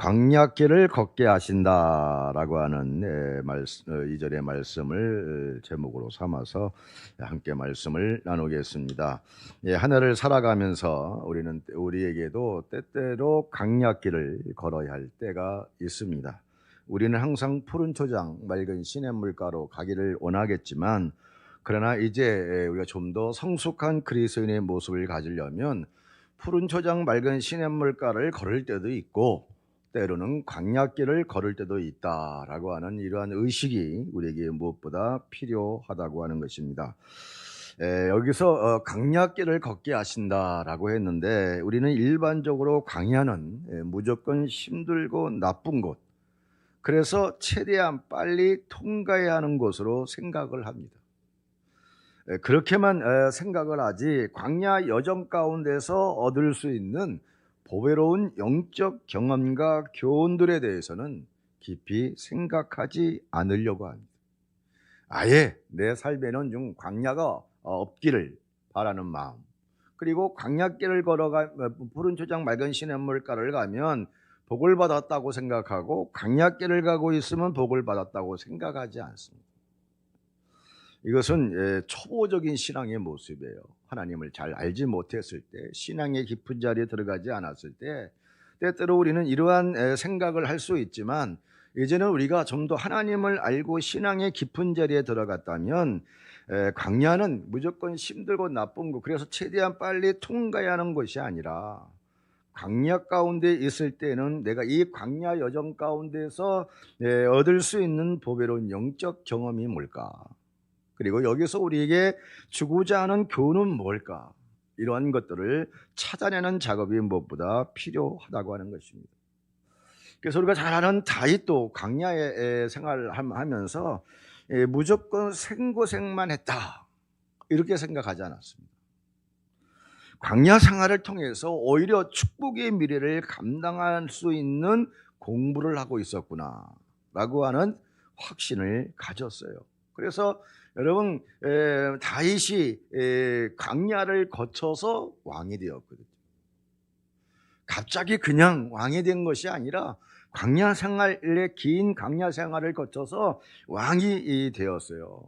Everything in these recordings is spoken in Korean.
광야길을 걷게 하신다라고 하는 예, 말씀, 어, 이절의 말씀을 어, 제목으로 삼아서 함께 말씀을 나누겠습니다. 예, 한 해를 살아가면서 우리는 우리에게도 때때로 광야길을 걸어야 할 때가 있습니다. 우리는 항상 푸른 초장, 맑은 시냇물가로 가기를 원하겠지만 그러나 이제 예, 우리가 좀 더 성숙한 그리스도인의 모습을 가지려면 푸른 초장 맑은 시냇물가를 걸을 때도 있고 때로는 광야길을 걸을 때도 있다라고 하는 이러한 의식이 우리에게 무엇보다 필요하다고 하는 것입니다. 에, 여기서 어, 광야길을 걷게 하신다라고 했는데 우리는 일반적으로 광야는 에, 무조건 힘들고 나쁜 곳, 그래서 최대한 빨리 통과해야 하는 곳으로 생각을 합니다. 에, 그렇게만 에, 생각을 하지 광야 여정 가운데서 얻을 수 있는 보배로운 영적 경험과 교훈들에 대해서는 깊이 생각하지 않으려고 합니다. 아예 내 삶에는 좀 광야가 없기를 바라는 마음. 그리고 광야길을 걸어가 푸른 초장 맑은 시냇물가를 가면 복을 받았다고 생각하고 광야길을 가고 있으면 복을 받았다고 생각하지 않습니다. 이것은 예, 초보적인 신앙의 모습이에요. 하나님을 잘 알지 못했을 때, 신앙의 깊은 자리에 들어가지 않았을 때, 때때로 우리는 이러한 생각을 할 수 있지만, 이제는 우리가 좀 더 하나님을 알고 신앙의 깊은 자리에 들어갔다면, 광야는 무조건 힘들고 나쁜 거, 그래서 최대한 빨리 통과해야 하는 것이 아니라, 광야 가운데 있을 때는 내가 이 광야 여정 가운데서 얻을 수 있는 보배로운 영적 경험이 뭘까? 그리고 여기서 우리에게 주고자 하는 교훈은 뭘까? 이러한 것들을 찾아내는 작업이 무엇보다 필요하다고 하는 것입니다. 그래서 우리가 잘 아는 다윗도 광야에 생활하면서 무조건 생고생만 했다. 이렇게 생각하지 않았습니다. 광야 생활을 통해서 오히려 축복의 미래를 감당할 수 있는 공부를 하고 있었구나. 라고 하는 확신을 가졌어요. 그래서 여러분 에, 다윗이 에, 광야를 거쳐서 왕이 되었거든요. 갑자기 그냥 왕이 된 것이 아니라 광야 생활의 긴 광야 생활을 거쳐서 왕이 되었어요.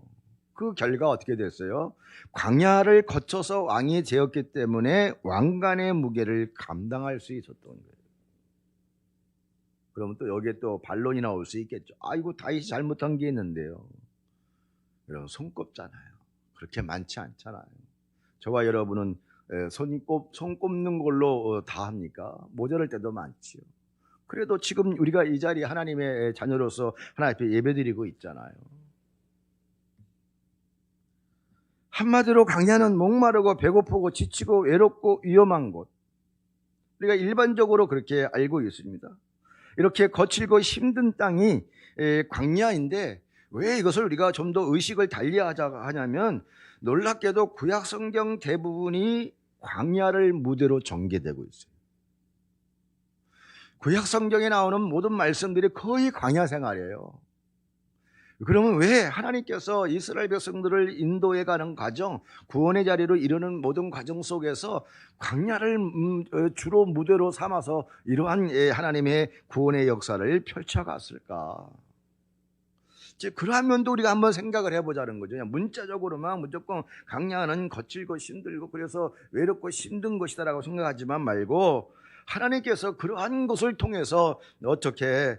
그 결과 어떻게 됐어요? 광야를 거쳐서 왕이 되었기 때문에 왕관의 무게를 감당할 수 있었던 거예요. 그러면 또 여기에 또 반론이 나올 수 있겠죠. 아이고 다윗이 잘못한 게 있는데요. 여러분 손꼽잖아요. 그렇게 많지 않잖아요. 저와 여러분은 손, 꼽, 손 꼽는 걸로 어, 다 합니까? 모자랄 때도 많지요. 그래도 지금 우리가 이 자리에 하나님의 자녀로서 하나님 앞에 예배드리고 있잖아요. 한마디로 강야는 목마르고 배고프고 지치고 외롭고 위험한 곳. 우리가 일반적으로 그렇게 알고 있습니다. 이렇게 거칠고 힘든 땅이 광야인데 왜 이것을 우리가 좀 더 의식을 달리하자 하냐면 놀랍게도 구약 성경 대부분이 광야를 무대로 전개되고 있어요. 구약 성경에 나오는 모든 말씀들이 거의 광야 생활이에요. 그러면 왜 하나님께서 이스라엘 백성들을 인도해 가는 과정, 구원의 자리로 이르는 모든 과정 속에서 광야를 음, 어, 주로 무대로 삼아서 이러한 예, 하나님의 구원의 역사를 펼쳐갔을까? 그러한 면도 우리가 한번 생각을 해보자는 거죠. 그냥 문자적으로만 무조건 강야는 거칠고 힘들고 그래서 외롭고 힘든 것이다라고 생각하지만 말고 하나님께서 그러한 것을 통해서 어떻게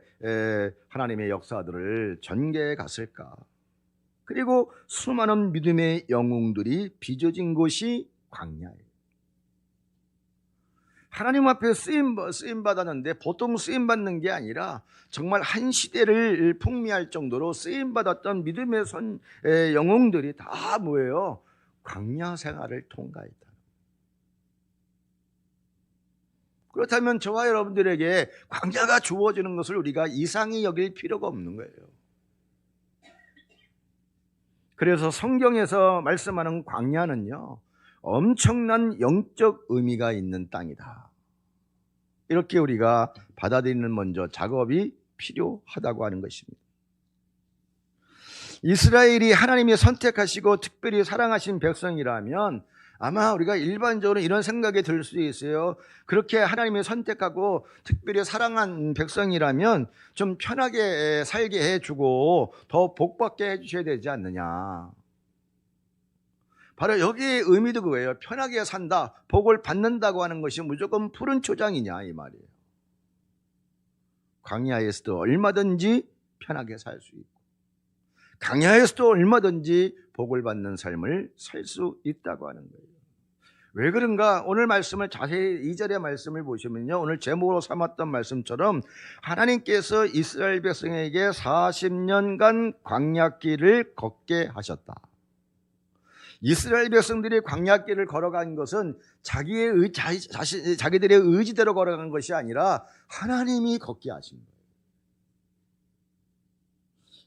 하나님의 역사들을 전개해 갔을까? 그리고 수많은 믿음의 영웅들이 빚어진 곳이 광야예요. 하나님 앞에 쓰임, 쓰임 받았는데 보통 쓰임 받는 게 아니라 정말 한 시대를 풍미할 정도로 쓰임 받았던 믿음의 선 영웅들이 다 뭐예요? 광야 생활을 통과했다. 그렇다면 저와 여러분들에게 광야가 주어지는 것을 우리가 이상히 여길 필요가 없는 거예요. 그래서 성경에서 말씀하는 광야는요, 엄청난 영적 의미가 있는 땅이다. 이렇게 우리가 받아들이는 먼저 작업이 필요하다고 하는 것입니다. 이스라엘이 하나님이 선택하시고 특별히 사랑하신 백성이라면 아마 우리가 일반적으로 이런 생각이 들 수도 있어요. 그렇게 하나님이 선택하고 특별히 사랑한 백성이라면 좀 편하게 살게 해주고 더 복받게 해주셔야 되지 않느냐. 바로 여기의 의미도 그거예요. 편하게 산다, 복을 받는다고 하는 것이 무조건 푸른 초장이냐 이 말이에요. 광야에서도 얼마든지 편하게 살 수 있고 강야에서도 얼마든지 복을 받는 삶을 살 수 있다고 하는 거예요. 왜 그런가? 오늘 말씀을 자세히 이절의 말씀을 보시면요. 오늘 제목으로 삼았던 말씀처럼 하나님께서 이스라엘 백성에게 40년간 광야길을 걷게 하셨다. 이스라엘 백성들이 광야길을 걸어간 것은 자기의 의, 자, 자신, 자기들의 의지대로 걸어간 것이 아니라 하나님이 걷게 하신 거예요.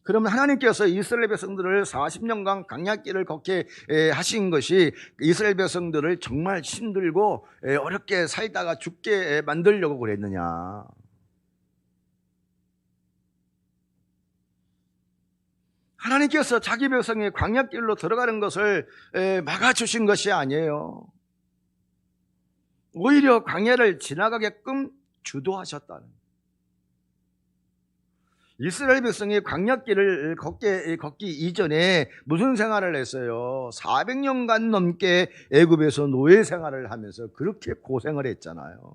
그러면 하나님께서 이스라엘 백성들을 40년간 강약길을 걷게 하신 것이 이스라엘 백성들을 정말 힘들고 어렵게 살다가 죽게 만들려고 그랬느냐. 하나님께서 자기 백성의 광약길로 들어가는 것을 막아주신 것이 아니에요. 오히려 광야를 지나가게끔 주도하셨다는 이스라엘 백성이 광약길을 걷게, 걷기 이전에 무슨 생활을 했어요? 400년간 넘게 애굽에서 노예 생활을 하면서 그렇게 고생을 했잖아요.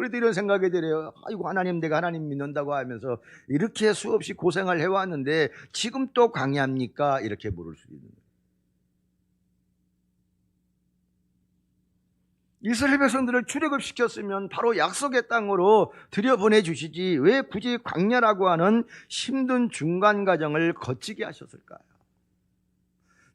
우리도 이런 생각이 들어요. 아이고 하나님 내가 하나님 믿는다고 하면서 이렇게 수없이 고생을 해왔는데 지금 또 광야입니까? 이렇게 물을 수 있는. 이스라엘 백성들을 출애굽 시켰으면 바로 약속의 땅으로 들여보내 주시지 왜 굳이 광야라고 하는 힘든 중간 과정을 거치게 하셨을까요?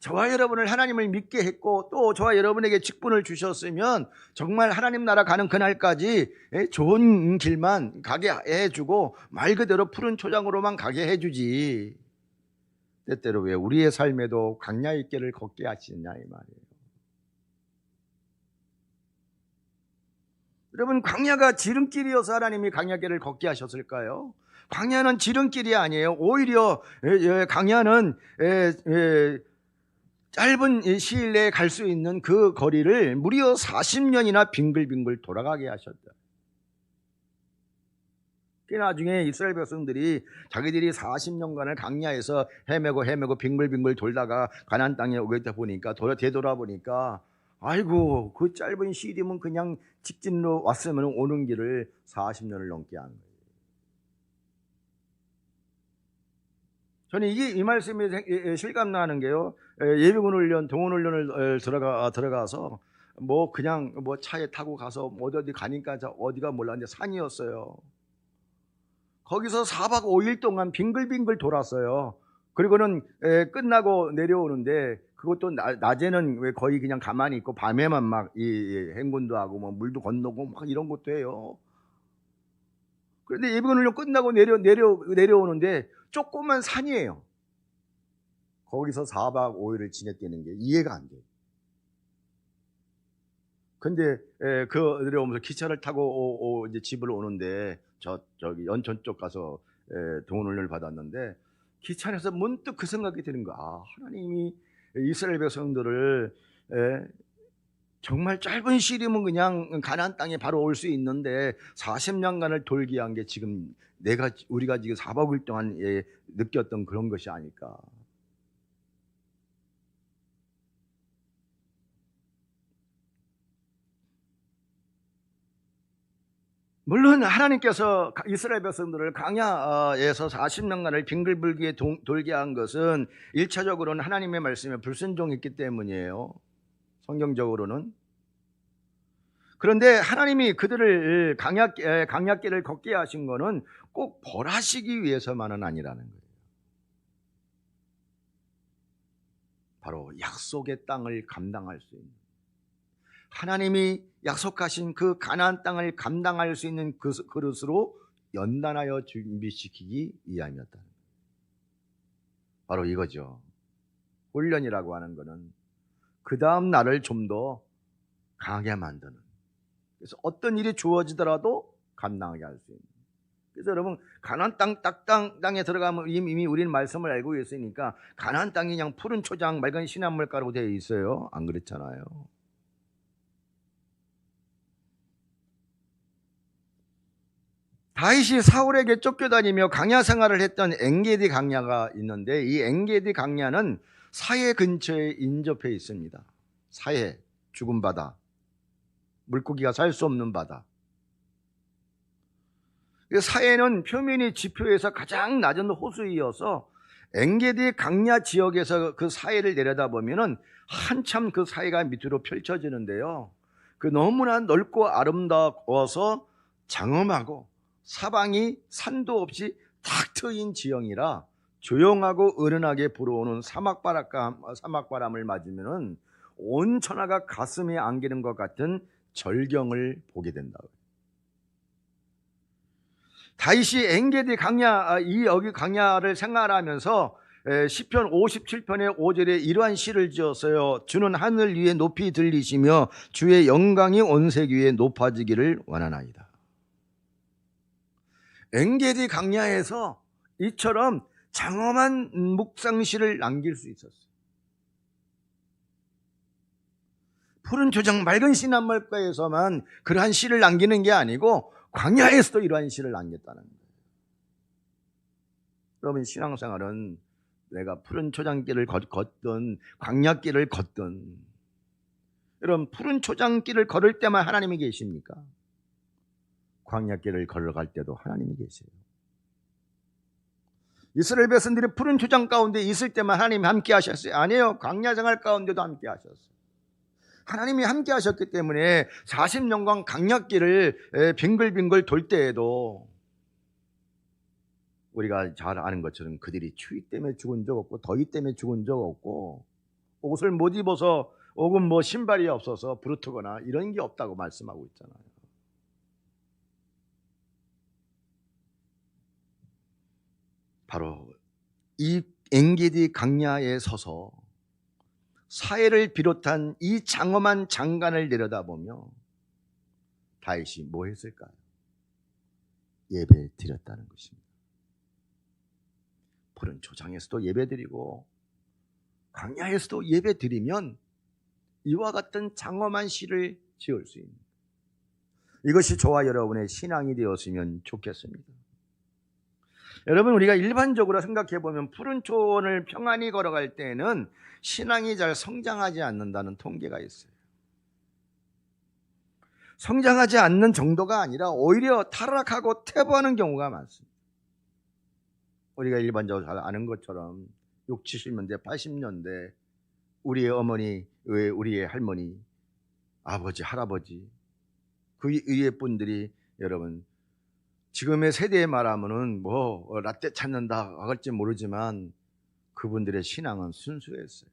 저와 여러분을 하나님을 믿게 했고 또 저와 여러분에게 직분을 주셨으면 정말 하나님 나라 가는 그날까지 좋은 길만 가게 해주고 말 그대로 푸른 초장으로만 가게 해주지 때때로 왜 우리의 삶에도 광야의 길을 걷게 하시느냐 이 말이에요. 여러분 광야가 지름길이어서 하나님이 광야길을 걷게 하셨을까요? 광야는 지름길이 아니에요. 오히려 광야는 짧은 시일 내에 갈 수 있는 그 거리를 무려 40년이나 빙글빙글 돌아가게 하셨다. 그 나중에 이스라엘 백성들이 자기들이 40년간을 강야에서 헤매고 헤매고 빙글빙글 돌다가 가난 땅에 오겠다 보니까 돌아 되돌아 보니까 아이고 그 짧은 시일이면 그냥 직진로 왔으면 오는 길을 40년을 넘게 한 거예요. 저는 이게 이 말씀이 실감 나는 게요. 예비군 훈련, 동원 훈련을 들어가 들어가서 뭐 그냥 뭐 차에 타고 가서 어디 어디 가니까 어디가 몰랐는데 산이었어요. 거기서 4박 5일 동안 빙글빙글 돌았어요. 그리고는 끝나고 내려오는데 그것도 낮에는 왜 거의 그냥 가만히 있고 밤에만 막이 행군도 하고 뭐 물도 건너고 막 이런 것도 해요. 그런데 예비군 훈련 끝나고 내려 내려 내려오는데 조그만 산이에요. 거기서 4박 5일을 지냈다는 게 이해가 안 돼요. 근데 에, 그 내려오면서 기차를 타고 오, 오, 이제 집을 오는데 저 저기 연천 쪽 가서 동원훈련을 받았는데 기차 안에서 문득 그 생각이 드는 거야. 아, 하나님이 이스라엘 백성들을 에, 정말 짧은 시름은 그냥 가나안 땅에 바로 올 수 있는데 40년간을 돌게 한게 지금 내가 우리가 지금 4박 5일 동안 예, 느꼈던 그런 것이 아닐까. 물론 하나님께서 이스라엘 백성들을 강야에서 40년간을 빙글불기에 돌게 한 것은 일차적으로는 하나님의 말씀에 불순종했기 때문이에요. 성경적으로는. 그런데 하나님이 그들을 강약, 강약길을 걷게 하신 것은 꼭 벌하시기 위해서만은 아니라는 거예요. 바로 약속의 땅을 감당할 수 있는 하나님이 약속하신 그 가나안 땅을 감당할 수 있는 그 그릇으로 연단하여 준비시키기 위함이었다. 바로 이거죠. 훈련이라고 하는 것은 그 다음 날을 좀더 강하게 만드는. 그래서 어떤 일이 주어지더라도 감당하게 할 수 있는. 그래서 여러분 가나안 땅 딱땅 땅에 들어가면 이미, 이미 우리는 말씀을 알고 있으니까 가나안 땅이 그냥 푸른 초장 맑은 시냇물가로 되어 있어요. 안 그렇잖아요. 다윗이 사울에게 쫓겨다니며 강야 생활을 했던 엥게디 강야가 있는데 이 엥게디 강야는 사해 근처에 인접해 있습니다. 사해 죽은 바다 물고기가 살 수 없는 바다. 그 사해는 표면이 지표에서 가장 낮은 호수이어서 엥게디 강야 지역에서 그 사해를 내려다보면은 한참 그 사해가 밑으로 펼쳐지는데요. 그 너무나 넓고 아름다워서 장엄하고 사방이 산도 없이 탁 트인 지형이라 조용하고 은은하게 불어오는 사막바람, 사막바람을 맞으면은 온 천하가 가슴에 안기는 것 같은 절경을 보게 된다. 다윗이 엥게디 강야 아, 이 여기 강야를 생활하면서 에, 시편 57편의 5절에 이러한 시를 지었어요. 주는 하늘 위에 높이 들리시며 주의 영광이 온색 위에 높아지기를 원하나이다. 엥게디 강야에서 이처럼 장엄한 묵상시를 남길 수 있었어요. 푸른 조장 맑은 시냇물가에서만 그러한 시를 남기는 게 아니고 광야에서도 이러한 시를 남겼다는 거예요. 여러분 신앙생활은 내가 푸른 초장길을 걷든 광야길을 걷든 여러분 푸른 초장길을 걸을 때만 하나님이 계십니까? 광야길을 걸어갈 때도 하나님이 계세요. 이스라엘 백성들이 푸른 초장 가운데 있을 때만 하나님이 함께 하셨어요. 아니에요. 광야 생활 가운데도 함께 하셨어요. 하나님이 함께 하셨기 때문에 40년간 강약길을 빙글빙글 돌 때에도 우리가 잘 아는 것처럼 그들이 추위 때문에 죽은 적 없고 더위 때문에 죽은 적 없고 옷을 못 입어서 혹은 뭐 신발이 없어서 부르트거나 이런 게 없다고 말씀하고 있잖아요. 바로 이 엥게디 강야에 서서 사해를 비롯한 이 장엄한 장관을 내려다보며 다윗이 뭐 했을까요? 예배 드렸다는 것입니다. 푸른 초장에서도 예배 드리고 광야에서도 예배 드리면 이와 같은 장엄한 시를 지을 수 있는 이것이 저와 여러분의 신앙이 되었으면 좋겠습니다. 여러분 우리가 일반적으로 생각해 보면 푸른 초원을 평안히 걸어갈 때에는 신앙이 잘 성장하지 않는다는 통계가 있어요. 성장하지 않는 정도가 아니라 오히려 타락하고 퇴보하는 경우가 많습니다. 우리가 일반적으로 잘 아는 것처럼 6, 70년대, 80년대 우리의 어머니, 우리의 할머니, 아버지, 할아버지 그 위의 분들이 여러분 지금의 세대에 말하면은 뭐 어, 라떼 찾는다 할지 모르지만 그분들의 신앙은 순수했어요.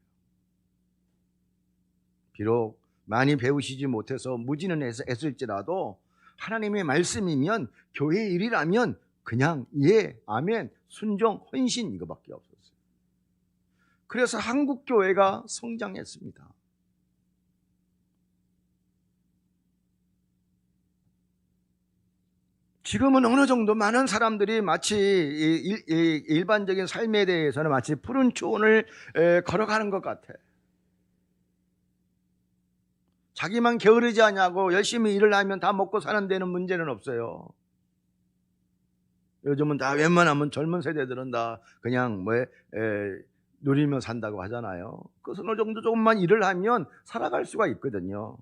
비록 많이 배우시지 못해서 무지는 했을지라도 하나님의 말씀이면 교회 일이라면 그냥 예, 아멘, 순종, 헌신 이거밖에 없었어요. 그래서 한국 교회가 성장했습니다. 지금은 어느 정도 많은 사람들이 마치 일, 반적인 삶에 대해서는 마치 푸른 초원을 걸어가는 것 같아. 자기만 게으르지 않냐고 열심히 일을 하면 다 먹고 사는 데는 문제는 없어요. 요즘은 다 웬만하면 젊은 세대들은 다 그냥 뭐 에, 누리며 산다고 하잖아요. 그 어느 정도 조금만 일을 하면 살아갈 수가 있거든요.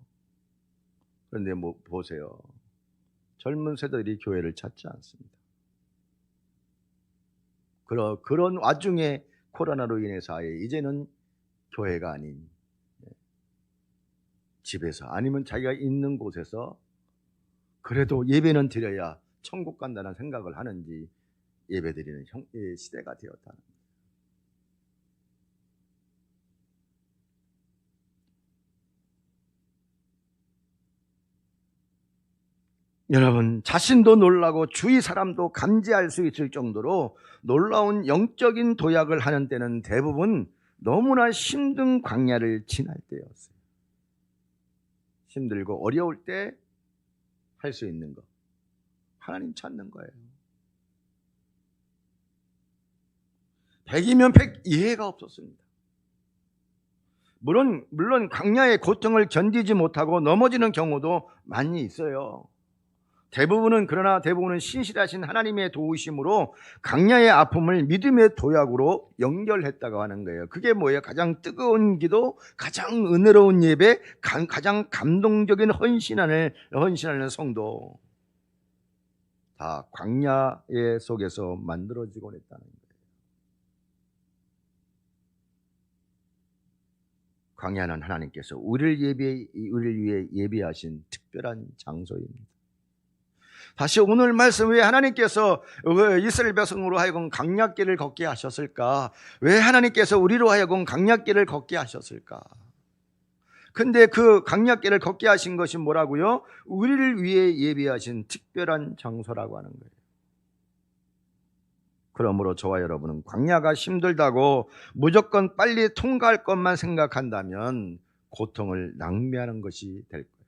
그런데 뭐 보세요. 젊은 세대들이 교회를 찾지 않습니다. 그런 그런 와중에 코로나로 인해서 아예 이제는 교회가 아닌 예, 집에서 아니면 자기가 있는 곳에서 그래도 예배는 드려야 천국 간다는 생각을 하는지 예배 드리는 예, 시대가 되었다는 여러분, 자신도 놀라고 주위 사람도 감지할 수 있을 정도로 놀라운 영적인 도약을 하는 때는 대부분 너무나 힘든 광야를 지날 때였어요. 힘들고 어려울 때 할 수 있는 거. 하나님 찾는 거예요. 백이면 백 이해가 없었습니다. 물론, 물론 광야의 고통을 견디지 못하고 넘어지는 경우도 많이 있어요. 대부분은 그러나 대부분은 신실하신 하나님의 도우심으로 강야의 아픔을 믿음의 도약으로 연결했다고 하는 거예요. 그게 뭐예요? 가장 뜨거운 기도, 가장 은혜로운 예배, 가- 가장 감동적인 헌신하는 헌신하는 성도 다 광야의 속에서 만들어지곤 했다는 거예요. 광야는 하나님께서 우리를 예배 우리를 위해 예비하신 특별한 장소입니다. 다시 오늘 말씀 왜 하나님께서 왜 이스라엘 백성으로 하여금 강약길을 걷게 하셨을까? 왜 하나님께서 우리로 하여금 강약길을 걷게 하셨을까? 근데 그 강약길을 걷게 하신 것이 뭐라고요? 우리를 위해 예비하신 특별한 장소라고 하는 거예요. 그러므로 저와 여러분은 광야가 힘들다고 무조건 빨리 통과할 것만 생각한다면 고통을 낭비하는 것이 될 거예요.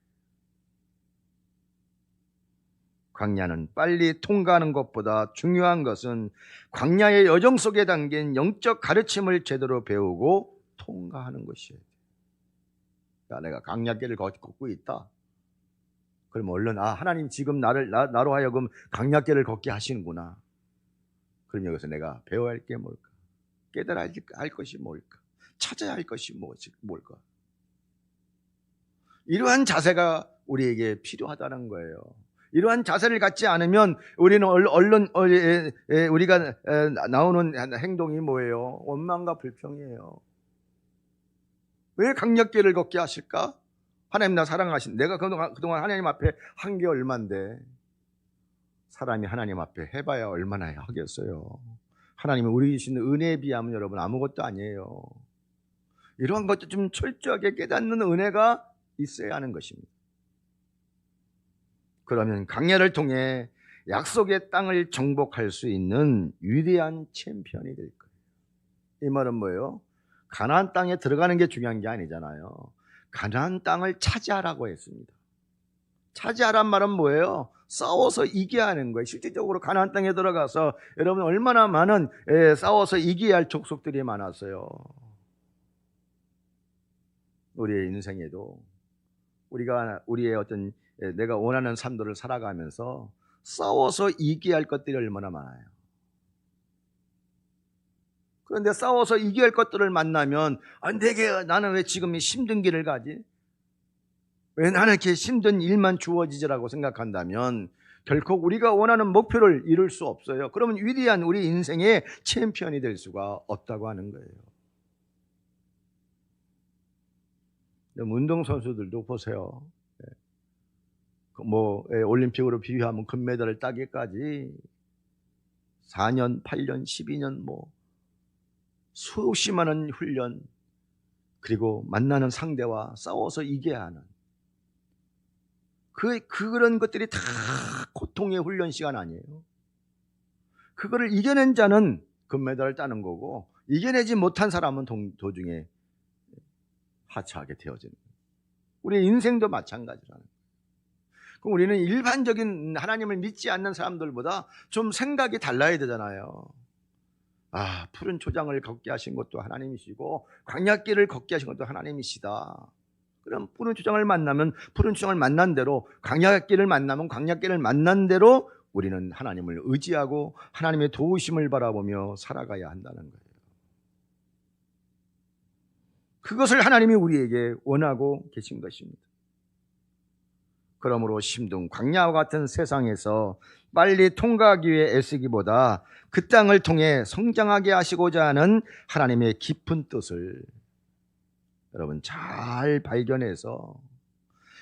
광야는 빨리 통과하는 것보다 중요한 것은 광야의 여정 속에 담긴 영적 가르침을 제대로 배우고 통과하는 것이에요. 야, 내가 강약길을 걷고 있다. 그럼 얼른 아 하나님 지금 나를 나, 나로 하여금 강약길을 걷게 하시는구나. 그럼 여기서 내가 배워야 할 게 뭘까? 깨달아야 할 것이 뭘까? 찾아야 할 것이 뭐지- 뭘까? 이러한 자세가 우리에게 필요하다는 거예요. 이러한 자세를 갖지 않으면 우리는 얼- 얼른 어, 에, 에, 우리가 에, 나오는 행동이 뭐예요? 원망과 불평이에요. 왜 강력계를 걷게 하실까? 하나님 나 사랑하신 내가 그동안 하나님 앞에 한 게 얼만데 사람이 하나님 앞에 해봐야 얼마나 하겠어요. 하나님이 우리 주신 은혜에 비하면 여러분 아무것도 아니에요. 이러한 것도 좀 철저하게 깨닫는 은혜가 있어야 하는 것입니다. 그러면 강야를 통해 약속의 땅을 정복할 수 있는 위대한 챔피언이 될 거예요. 이 말은 뭐예요? 가나안 땅에 들어가는 게 중요한 게 아니잖아요. 가나안 땅을 차지하라고 했습니다. 차지하란 말은 뭐예요? 싸워서 이겨야 하는 거예요. 실질적으로 가나안 땅에 들어가서 여러분 얼마나 많은 예, 싸워서 이겨야 할 족속들이 많았어요. 우리의 인생에도 우리가 우리의 어떤 예, 내가 원하는 삶들을 살아가면서 싸워서 이겨야 할 것들이 얼마나 많아요. 그런데 싸워서 이겨야 할 것들을 만나면 아, 내게 나는 왜 지금 이 힘든 길을 가지? 왜 나는 이렇게 힘든 일만 주어지지라고 생각한다면 결코 우리가 원하는 목표를 이룰 수 없어요. 그러면 위대한 우리 인생의 챔피언이 될 수가 없다고 하는 거예요. 운동 선수들도 보세요. 그뭐 예, 올림픽으로 비유하면 금메달을 따기까지 4년, 8년, 12년 뭐 수없이 많은 훈련 그리고 만나는 상대와 싸워서 이겨야 하는 그 그런 것들이 다 고통의 훈련 시간 아니에요. 그거를 이겨낸 자는 금메달을 따는 거고 이겨내지 못한 사람은 동- 도중에 하차하게 되어지는 거예요. 우리 인생도 마찬가지라는 거예요. 그럼 우리는 일반적인 하나님을 믿지 않는 사람들보다 좀 생각이 달라야 되잖아요. 아, 푸른 초장을 걷게 하신 것도 하나님이시고 광야길을 걷게 하신 것도 하나님이시다. 그럼 푸른 초장을 만나면 푸른 초장을 만난 대로 광야길을 만나면 광야길을 만난 대로 우리는 하나님을 의지하고 하나님의 도우심을 바라보며 살아가야 한다는 거예요. 그것을 하나님이 우리에게 원하고 계신 것입니다. 그러므로 힘든 광야와 같은 세상에서 빨리 통과하기 위해 애쓰기보다 그 땅을 통해 성장하게 하시고자 하는 하나님의 깊은 뜻을 여러분 잘 발견해서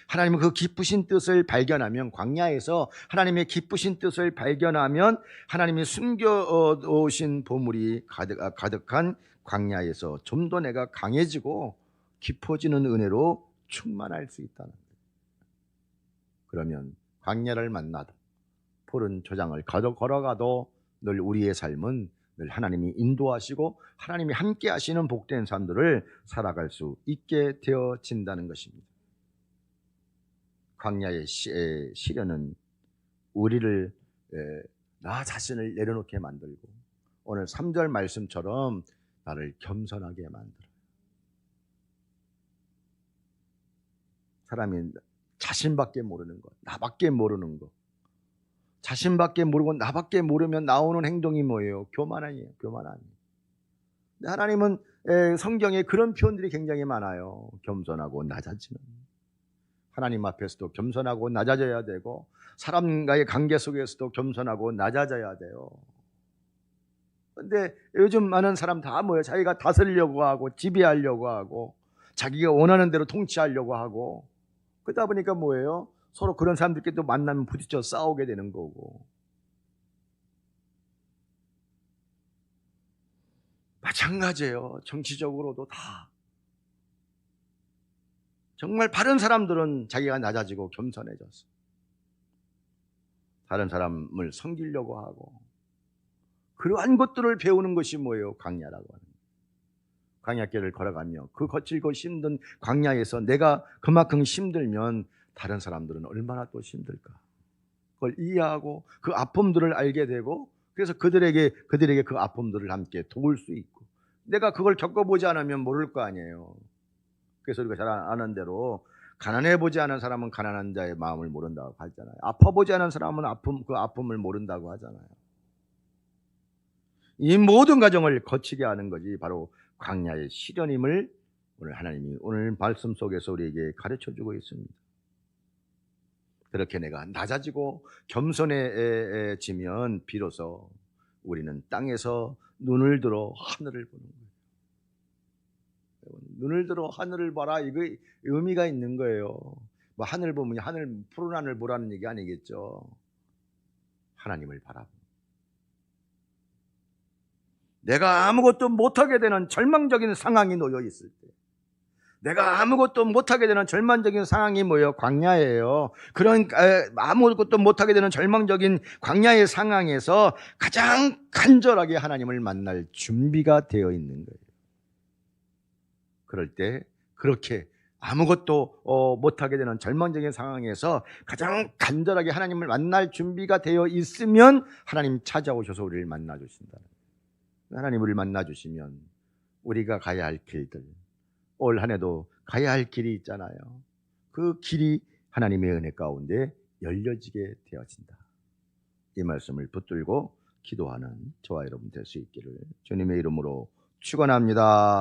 하나님은 그 기쁘신 뜻을 발견하면 광야에서 하나님의 기쁘신 뜻을 발견하면 하나님이 숨겨 오신 보물이 가득, 아, 가득 한 광야에서 좀 더 내가 강해지고 깊어지는 은혜로 충만할 수 있다는. 그러면 광야를 만나도 푸른 걸어- 걸어가도 늘 우리의 삶은 늘 하나님이 인도하시고 하나님이 함께 하시는 복된 삶들을 살아갈 수 있게 되어진다는 것입니다. 광야의 시련은 우리를 에, 나 자신을 내려놓게 만들고 오늘 3절 말씀처럼 나를 겸손하게 만들어. 사람이 자신밖에 모르는 것, 나밖에 모르는 것. 자신밖에 모르고 나밖에 모르면 나오는 행동이 뭐예요? 교만이에요. 교만함이. 근데 하나님은 에, 성경에 그런 표현들이 굉장히 많아요. 겸손하고 낮아지는. 하나님 앞에서도 겸손하고 낮아져야 되고 사람과의 관계 속에서도 겸손하고 낮아져야 돼요. 근데 요즘 많은 사람 다 뭐예요? 자기가 다스리려고 하고 지배하려고 하고 자기가 원하는 대로 통치하려고 하고 그러다 보니까 뭐예요? 서로 그런 사람들끼리 또 만나면 부딪혀 싸우게 되는 거고 마찬가지예요. 정치적으로도 다 정말 바른 사람들은 자기가 낮아지고 겸손해졌어. 다른 사람을 섬기려고 하고 그러한 것들을 배우는 것이 뭐예요? 광야라고 하는. 광야길을 걸어가며 그 거칠고 힘든 광야에서 내가 그만큼 힘들면 다른 사람들은 얼마나 또 힘들까? 그걸 이해하고 그 아픔들을 알게 되고 그래서 그들에게 그들에게 그 아픔들을 함께 도울 수 있고 내가 그걸 겪어보지 않으면 모를 거 아니에요. 그래서 우리가 잘 아는 대로 가난해 보지 않은 사람은 가난한 자의 마음을 모른다고 하잖아요. 아파 보지 않은 사람은 아픔 그 아픔을 모른다고 하잖아요. 이 모든 과정을 거치게 하는 것이 바로 광야의 시련임을 오늘 하나님이 오늘 말씀 속에서 우리에게 가르쳐 주고 있습니다. 그렇게 내가 낮아지고 겸손해지면 비로소 우리는 땅에서 눈을 들어 하늘을 보는 거예요. 눈을 들어 하늘을 봐라 이거 의미가 있는 거예요. 뭐 하늘 보면 하늘 푸른 하늘 보라는 얘기 아니겠죠. 하나님을 바라보. 내가 아무것도 못하게 되는 절망적인 상황이 놓여 있을 때, 내가 아무것도 못하게 되는 절망적인 상황이 뭐예요? 광야예요. 그런 에, 아무것도 못하게 되는 절망적인 광야의 상황에서 가장 간절하게 하나님을 만날 준비가 되어 있는 거예요. 그럴 때 그렇게 아무것도 어, 못하게 되는 절망적인 상황에서 가장 간절하게 하나님을 만날 준비가 되어 있으면 하나님 찾아오셔서 우리를 만나 주신다. 하나님 우리를 만나 주시면 우리가 가야 할 길들 올 한해도 가야 할 길이 있잖아요. 그 길이 하나님의 은혜 가운데 열려지게 되어진다. 이 말씀을 붙들고 기도하는 저와 여러분 될 수 있기를 주님의 이름으로 축원합니다.